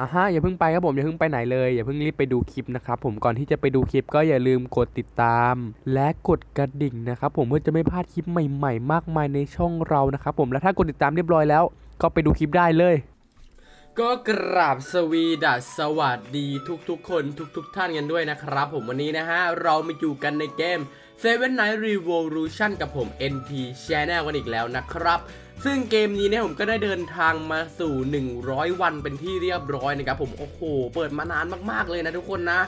อะฮะอย่าเพิ่งไปครับผมอย่าเพิ่งไปไหนเลยอย่าเพิ่งรีบไปดูคลิปนะครับผมก่อนที่จะไปดูคลิปก็อย่าลืมกดติดตาม และกดกระดิ่งนะครับผมเพื่อจะไม่พลาดคลิปใหม่ๆ มากมายในช่องเรานะครับผมและถ้ากดติดตามเรียบร้อยแล้ว ก็ไปดูคลิปได้เลย ก็กราบสวีดัสสวัสดีทุกๆ คนทุก ๆ ท่านกันด้วยนะครับ ผมวันนี้นะฮะเรามาอยู่กันในเกม Seven Night Revolution กับผม NP Channel กันอีกแล้วนะครับ ซึ่งเกมนี้เนี่ยผมก็ได้เดินทางมาสู่ 100 วันเป็นที่เรียบร้อยนะครับผมโอ้โห เปิดมานานมากๆเลยนะทุกคนนะ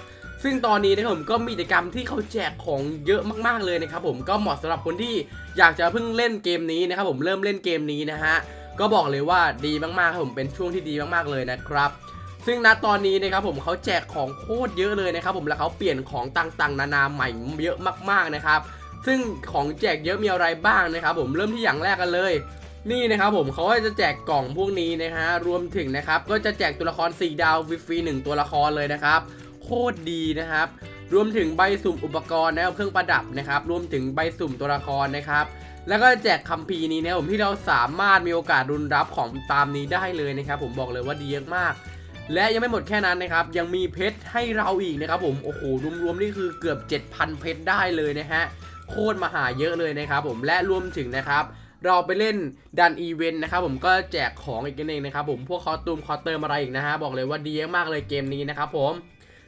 ซึ่งตอนนี้นะครับผมก็มีกิจกรรมที่เขาแจกของเยอะมากๆเลยนะครับผมก็เหมาะสำหรับคนที่อยากจะเพิ่งเล่นเกมนี้นะครับผมเริ่มเล่นเกมนี้นะฮะก็บอกเลยว่าดีมากๆครับผมเป็นช่วงที่ดีมากๆเลยนะครับ ซึ่งณตอนนี้นะครับผมเขาแจกของโคตรเยอะเลยนะครับผมแล้วเขาเปลี่ยนของต่างๆ นานาใหม่เยอะมากๆนะครับ ซึ่งของแจกเยอะมีอะไรบ้างนะครับ ผมเริ่มที่อย่างแรกกันเลยนี่นะครับผมเขาก็จะแจกกล่องพวกนี้นะฮะรวมถึงนะครับก็จะแจกตัวละคร 4 ดาวฟรีๆหนึ่งตัวละครเลยนะครับ โคตรดีนะครับ รวมถึงใบสุ่มอุปกรณ์นะครับเครื่องประดับนะครับ รวมถึงใบสุ่มตัวละครนะครับ แล้วก็แจกคัมภีร์นี้นะครับผมที่เราสามารถมีโอกาสรุนรับของตามนี้ได้เลยนะครับ ผมบอกเลยว่าดีมาก และยังไม่หมดแค่นั้นนะครับ ยังมีเพชรให้เราอีกนะครับผม โอ้โห รวมๆนี่คือเกือบ 7,000 เพชรได้เลยนะฮะ โคตรมหาเยอะเลยนะครับผม และรวมถึงนะครับเราไปเล่นดันอีเวนต์นะครับผมก็แจกของอีกนั่นเองนะครับผมพวกคอตูมคอเตอร์อะไรอีกนะฮะบอกเลยว่าดีมากๆเลยเกมนี้นะครับผม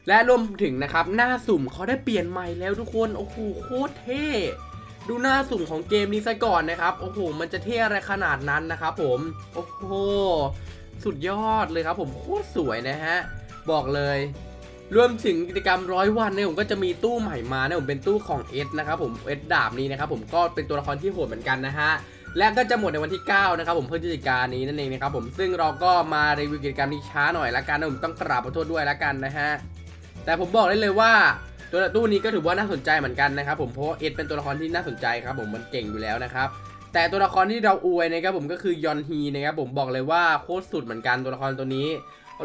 และรวมถึงนะครับหน้าสุ่มเขาได้เปลี่ยนใหม่แล้วทุกคนโอ้โหโคตรเท่ดูหน้าสุ่มของเกมนี้ซะก่อนนะครับโอ้โหมันจะเท่อะไรขนาดนั้นนะครับผมโอ้โห สุดยอดเลยครับผมโคตรสวยนะฮะ บอกเลยรวมถึงกิจกรรมร้อยวันเนี่ยผมก็จะมีตู้ใหม่มาเนี่ยผมเป็นตู้ของเอสนะครับผมเอสดาบนี้นะครับผมก็เป็นตัวละครที่โหดเหมือนกันนะฮะและก็จะหมดในวันที่ 9 นะครับผมพฤศจิกายนนี้นั่นเองนะครับผมซึ่งเราก็มารีวิวกิจกรรมนี้ช้าหน่อยละกันนะผมต้องกราบขอโทษด้วยละกันนะฮะแต่ผมบอกได้เลยว่าตัวตู้นี้ก็ถือว่าน่าสนใจเหมือนกันนะครับผมเพราะเอ็ดเป็นตัวละครที่น่าสนใจครับผมมันเก่งอยู่แล้วนะครับ แต่ตัวละครที่เราอวยนะครับผมก็คือยอนฮีนะครับผมบอกเลยว่าโคตรสุดเหมือนกันตัวละครตัวนี้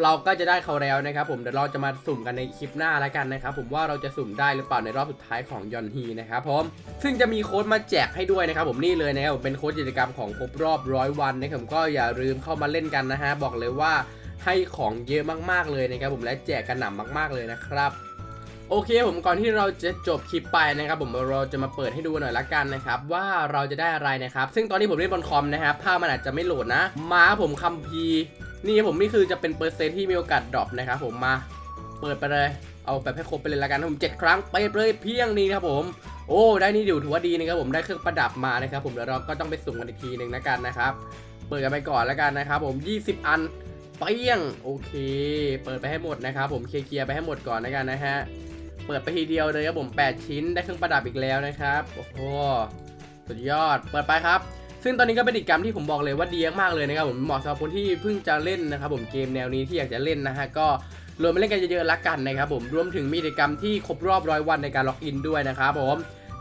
เราก็จะได้เขาแล้วนะครับผมเดี๋ยวเราจะมาสุ่มกันในคลิปหน้าแล้วกันนะครับผมว่าเราจะสุ่มได้หรือเปล่าในรอบสุดท้ายของยอนฮีนะครับผมซึ่งจะมีโค้ดมาแจกให้ด้วยนะครับผมนี่เลยนะครับผมเป็นโค้ดกิจกรรมของครบรอบร้อยวันนะครับผมก็อย่าลืมเข้ามาเล่นกันนะฮะบอกเลยว่าให้ของเยอะมากๆเลยนะครับผมและแจกกันหนำมาก ๆเลยนะครับ โอเคผมก่อนที่เราจะจบคลิปไปนะครับผมเราจะมาเปิดให้ดูหน่อยละกันนะครับว่าเราจะได้อะไรนะครับ ซึ่งตอนนี้ผมเล่นบนคอมนะครับภาพมันอาจจะไม่โหลดนะมาผมคัมพีนี่ผมนี่คือจะเป็นเปอร์เซ็นที่มีโอกาสดรอปนะครับผมมาเปิดไปเลย เอาแบบให้ครบไปเลยละกันผมเจ็ดครั้งไปเลยเพียงนี้ครับผมโอ้ได้นี่อยู่ถือว่าดีนะครับผมได้เครื่องประดับมานะครับผมเดี๋ยวเราก็ต้องไปสุ่มกันอีกทีหนึ่งนะกันนะครับเปิดกันไปก่อนแล้วกันนะครับผม 20 อันเปี้ยงโอเค เปิดไปให้หมดนะครับผมเคลียร์ไปให้หมดก่อนนะกันนะฮะ เปิดไปทีเดียวเลยครับผม 8 ชิ้นได้เครื่องประดับอีกแล้วนะครับ โอ้โห สุดยอด เปิดไปครับ ซึ่งตอนนี้ก็เป็นกิจกรรมที่ผมบอกเลยว่าดีมากๆเลยนะครับผมเหมาะสำหรับคนที่เพิ่งจะเล่นนะครับผมเกมแนวนี้ที่อยากจะเล่นนะฮะก็รวมไปเล่นกันเยอะๆละกันนะครับผมรวมถึงมีกิจกรรมที่ครบรอบร้อยวันในการล็อกอินด้วยนะครับผม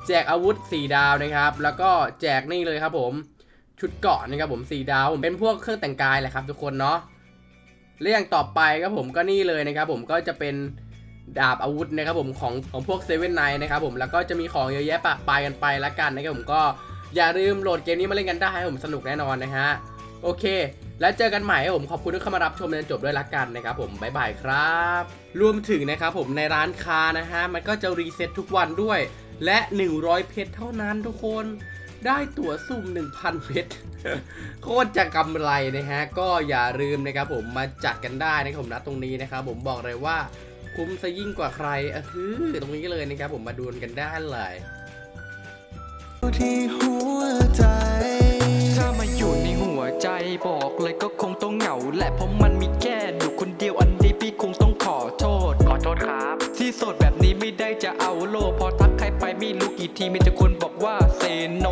แจกอาวุธ 4 ดาวนะครับ แล้วก็แจกนี่เลยครับผมชุดเกาะนะครับผม4ดาวเป็นพวกเครื่องแต่งกายแหละครับทุกคนเนาะและอย่างต่อไปครับผมก็นี่เลยนะครับผมก็จะเป็น ดาบอาวุธนะครับผมของของพวกเซเว่นไนนะครับผมแล้วก็จะมีของเยอะแยะปะปายกันไปละกันนะครับผมก็อย่าลืมโหลดเกมนี้มาเล่นกันได้ครับผมสนุกแน่นอนนะฮะโอเค แล้วเจอกันใหม่ครับผมขอบคุณที่เข้ามารับชมจนจบด้วยละกันนะครับผมบ๊ายบายครับ รวมถึงนะครับผมในร้านค้านะฮะมันก็จะรีเซ็ตทุกวันด้วย และ 100 เพชรเท่านั้นทุกคนได้ตั๋วสุ่ม 1,000 เพชรโคตรจะกำไรนะฮะก็อย่าลืมนะครับผมมาจัดกันได้นะครับผมนะตรงนี้นะครับผมบอกเลยว่า คุ้มซะยิ่งกว่าใครเออตรงนี้เลยนะครับผมมาดูกันได้เลยที่หัวใจ ถ้ามาอยู่ในหัวใจบอกเลยก็คงต้องเหงา และเพราะมันมีแค่อยู่คนเดียวอันนี้พี่คงต้องขอโทษ ขอโทษครับ ที่โสดแบบนี้ไม่ได้จะเอาโลกพอทักใครไปไม่รู้กี่ทีมีแต่คนบอกว่าเซโน